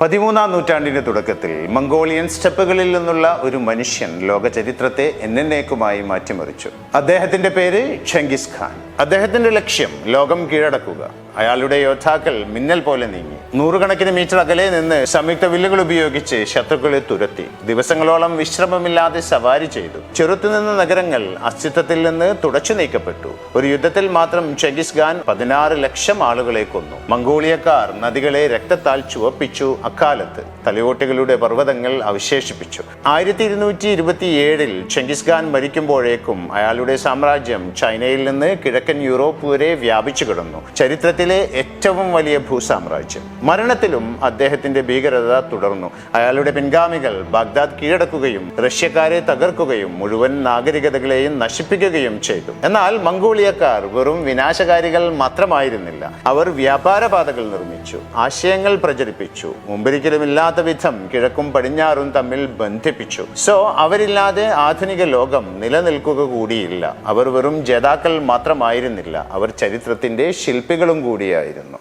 പതിമൂന്നാം നൂറ്റാണ്ടിന്റെ തുടക്കത്തിൽ മംഗോളിയൻ സ്റ്റെപ്പുകളിൽ നിന്നുള്ള ഒരു മനുഷ്യൻ ലോക ചരിത്രത്തെ എന്നേക്കുമായി മാറ്റിമറിച്ചു. അദ്ദേഹത്തിന്റെ പേര് ഷെങ്കിസ് ഖാൻ. അദ്ദേഹത്തിന്റെ ലക്ഷ്യം ലോകം കീഴടക്കുക. അയാളുടെ യോദ്ധാക്കൾ മിന്നൽ പോലെ നീങ്ങി. നൂറുകണക്കിന് മീറ്റർ അകലെ നിന്ന് സംയുക്ത വില്ലുകൾ ഉപയോഗിച്ച് ശത്രുക്കളെ തുരത്തി. ദിവസങ്ങളോളം വിശ്രമമില്ലാതെ സവാരി ചെയ്തു. ചെറുത്തുനിന്ന നഗരങ്ങൾ അസ്തിത്വത്തിൽ നിന്ന് തുടച്ചു നീക്കപ്പെട്ടു. ഒരു യുദ്ധത്തിൽ മാത്രം ചെഗിസ് ഖാൻ പതിനാറ് ലക്ഷം ആളുകളെ കൊന്നു. മംഗോളിയക്കാർ നദികളെ രക്തത്താൽ ചുവപ്പിച്ചു അക്കാലത്ത്. തലയോട്ടികളുടെ പർവതങ്ങൾ അവശേഷിപ്പിച്ചു. ആയിരത്തി ഇരുന്നൂറ്റി ഇരുപത്തിയേഴിൽ ചെങ്കിസ് ഖാൻ മരിക്കുമ്പോഴേക്കും അയാളുടെ സാമ്രാജ്യം ചൈനയിൽ നിന്ന് കിഴക്കൻ യൂറോപ്പ് വരെ വ്യാപിച്ചു കിടന്നു. ചരിത്രത്തിലെ ഏറ്റവും വലിയ ഭൂസാമ്രാജ്യം. മരണത്തിലും അദ്ദേഹത്തിന്റെ ഭീകരത തുടർന്നു. അയാളുടെ പിൻഗാമികൾ ബാഗ്ദാദ് കീഴടക്കുകയും റഷ്യക്കാരെ തകർക്കുകയും മുഴുവൻ നാഗരികതകളെയും നശിപ്പിക്കുകയും ചെയ്തു. എന്നാൽ മംഗോളിയക്കാർ വെറും വിനാശകാരികൾ മാത്രമായിരുന്നില്ല. അവർ വ്യാപാര പാതകൾ നിർമ്മിച്ചു ആശയങ്ങൾ പ്രചരിപ്പിച്ചു മുമ്പൊരിക്കലുമില്ലാത്ത വിധം കിഴക്കും പടിഞ്ഞാറും തമ്മിൽ ബന്ധിപ്പിച്ചു. സോ അവരില്ലാതെ ആധുനിക ലോകം നിലനിൽക്കുക കൂടിയില്ല. അവർ വെറും ജേതാക്കൾ മാത്രമായിരുന്നില്ല അവർ ചരിത്രത്തിന്റെ ശില്പികളും കൂടിയായിരുന്നു.